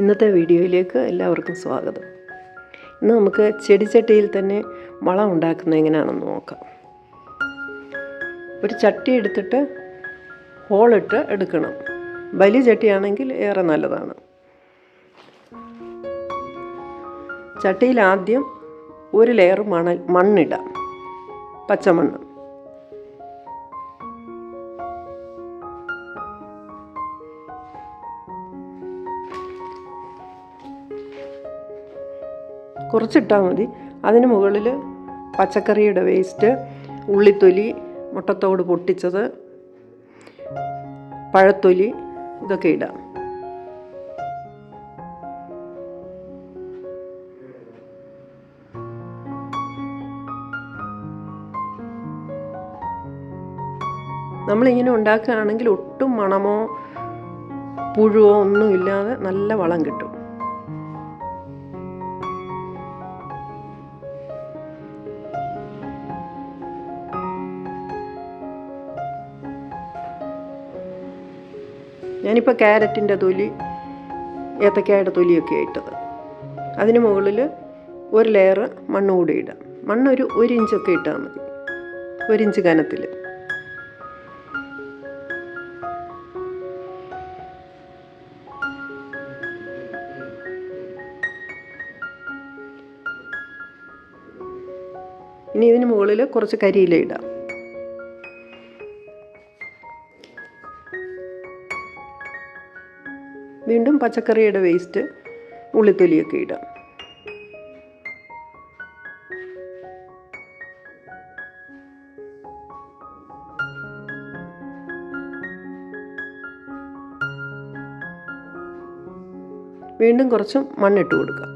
ഇന്നത്തെ വീഡിയോയിലേക്ക് എല്ലാവർക്കും സ്വാഗതം. ഇന്ന് നമുക്ക് ചെടിച്ചട്ടിയിൽ തന്നെ വളം ഉണ്ടാക്കുന്നത് എങ്ങനെയാണെന്ന് നോക്കാം. ഒരു ചട്ടി എടുത്തിട്ട് ഹോളിട്ട് എടുക്കണം. വലിയ ചട്ടിയാണെങ്കിൽ ഏറെ നല്ലതാണ്. ചട്ടിയിൽ ആദ്യം ഒരു ലെയർ മണൽ മണ്ണിടാം. പച്ചമണ്ണ്. കുറച്ചിട്ടാൽ മതി. അതിന് മുകളിൽ പച്ചക്കറിയുടെ വേസ്റ്റ് ഉള്ളിത്തൊലി മുട്ടത്തോട് പൊട്ടിച്ചത് പഴത്തൊലി ഇതൊക്കെ ഇടാം. നമ്മളിങ്ങനെ ഉണ്ടാക്കുകയാണെങ്കിൽ ഒട്ടും മണമോ പുഴുവോ ഒന്നുമില്ലാതെ നല്ല വളം കിട്ടും. ഞാനിപ്പോൾ ക്യാരറ്റിന്റെ തൊലി ഏത്തക്കായുടെ തൊലിയൊക്കെ ഇട്ടത്. അതിന് മുകളിൽ ഒരു ലെയർ മണ്ണ് കൂടി ഇടാം. മണ്ണൊരു ഒരു ഇഞ്ചൊക്കെ ഇട്ടാൽ മതി. ഒരു ഇഞ്ച് കനത്തിൽ ഇനി ഇതിന് മുകളിൽ കുറച്ച് കരിയില ഇടാം. വീണ്ടും പച്ചക്കറിയുടെ വേസ്റ്റ് ഉള്ളിത്തൊലിയൊക്കെ ഇടാം. വീണ്ടും കുറച്ച് മണ്ണിട്ട് കൊടുക്കാം.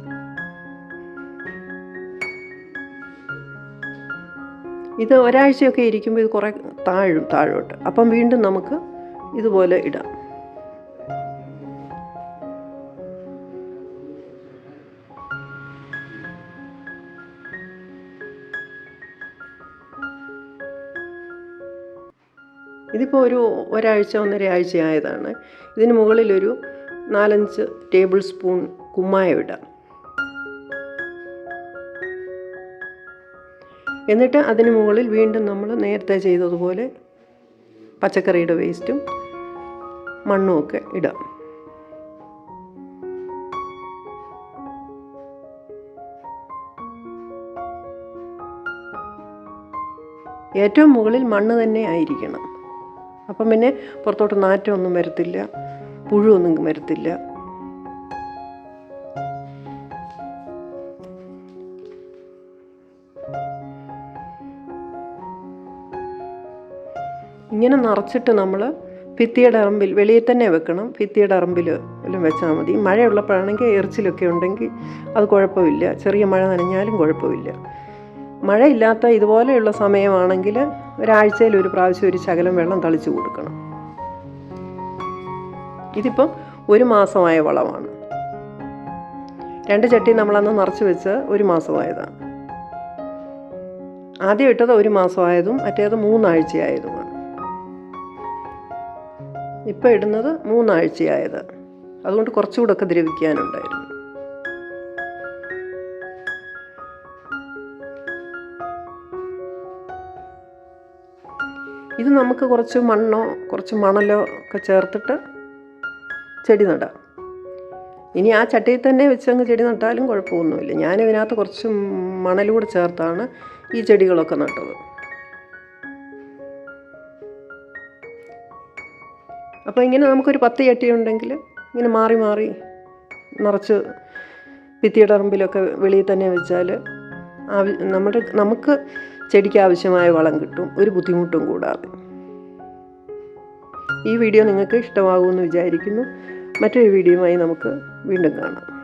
ഇത് ഒരാഴ്ചയൊക്കെ ഇരിക്കുമ്പോൾ ഇത് കുറേ താഴും താഴോട്ട്. അപ്പം വീണ്ടും നമുക്ക് ഇതുപോലെ ഇടാം. ഇതിപ്പോൾ ഒരു ഒരാഴ്ച ഒന്നര ആഴ്ച ആയതാണ് ഇതിന് മുകളിലൊരു നാലഞ്ച് ടേബിൾ സ്പൂൺ കുമ്മായം ഇടാം. എന്നിട്ട് അതിന് മുകളിൽ വീണ്ടും നമ്മൾ നേരത്തെ ചെയ്തതുപോലെ പച്ചക്കറിയുടെ വേസ്റ്റും മണ്ണും ഒക്കെ ഇടാം. ഏറ്റവും മുകളിൽ മണ്ണ് തന്നെ ആയിരിക്കണം. അപ്പം പിന്നെ പുറത്തോട്ട് നാറ്റമൊന്നും വരത്തില്ല പുഴുവൊന്നും വരത്തില്ല. ഇങ്ങനെ നിറച്ചിട്ട് നമ്മൾ ഭിത്തിയുടെ അറമ്പിൽ വെളിയിൽ തന്നെ വെക്കണം ഭിത്തിയുടെ അറമ്പിൽ എല്ലാം വെച്ചാൽ മതി. മഴയുള്ളപ്പോഴാണെങ്കിൽ എറിച്ചിലൊക്കെ ഉണ്ടെങ്കിൽ അത് കുഴപ്പമില്ല. ചെറിയ മഴ നനഞ്ഞാലും കുഴപ്പമില്ല. മഴയില്ലാത്ത ഇതുപോലെയുള്ള സമയമാണെങ്കിൽ ഒരാഴ്ചയിൽ ഒരു പ്രാവശ്യം ഒരു ശകലം വെള്ളം തളിച്ചു കൊടുക്കണം. ഇതിപ്പം ഒരു മാസമായ വളമാണ്. രണ്ട് ചട്ടി നമ്മളന്ന് നിറച്ച് വെച്ച് ഒരു മാസമായതാണ്. ആദ്യം ഇട്ടത് ഒരു മാസമായതും മറ്റേത് മൂന്നാഴ്ചയായതുമാണ്. ഇപ്പം ഇടുന്നത് മൂന്നാഴ്ചയായത്. അതുകൊണ്ട് കുറച്ചുകൂടെ ഒക്കെ ദ്രവിക്കാനുണ്ടായിരുന്നു. ഇത് നമുക്ക് കുറച്ച് മണ്ണോ കുറച്ച് മണലോ ഒക്കെ ചേർത്തിട്ട് ചെടി നടാം. ഇനി ആ ചട്ടിയിൽ തന്നെ വെച്ചങ്ങ് ചെടി നട്ടാലും കുഴപ്പമൊന്നുമില്ല. ഞാൻ ഇതിനകത്ത് കുറച്ച് മണലൂടെ ചേർത്താണ് ഈ ചെടികളൊക്കെ നട്ടത്. അപ്പോൾ ഇങ്ങനെ നമുക്കൊരു പത്ത് ചട്ടി ഉണ്ടെങ്കിൽ ഇങ്ങനെ മാറി മാറി നിറച്ച് ഭിത്തിയുടെ അറമ്പിലൊക്കെ വെളിയിൽ തന്നെ വെച്ചാൽ നമ്മുടെ നമുക്ക് ചെടിക്ക് ആവശ്യമായ വളം കിട്ടും ഒരു ബുദ്ധിമുട്ടും കൂടാതെ. ഈ വീഡിയോ നിങ്ങൾക്ക് ഇഷ്ടമാകുമെന്ന് വിചാരിക്കുന്നു. മറ്റൊരു വീഡിയോയുമായി നമുക്ക് വീണ്ടും കാണാം.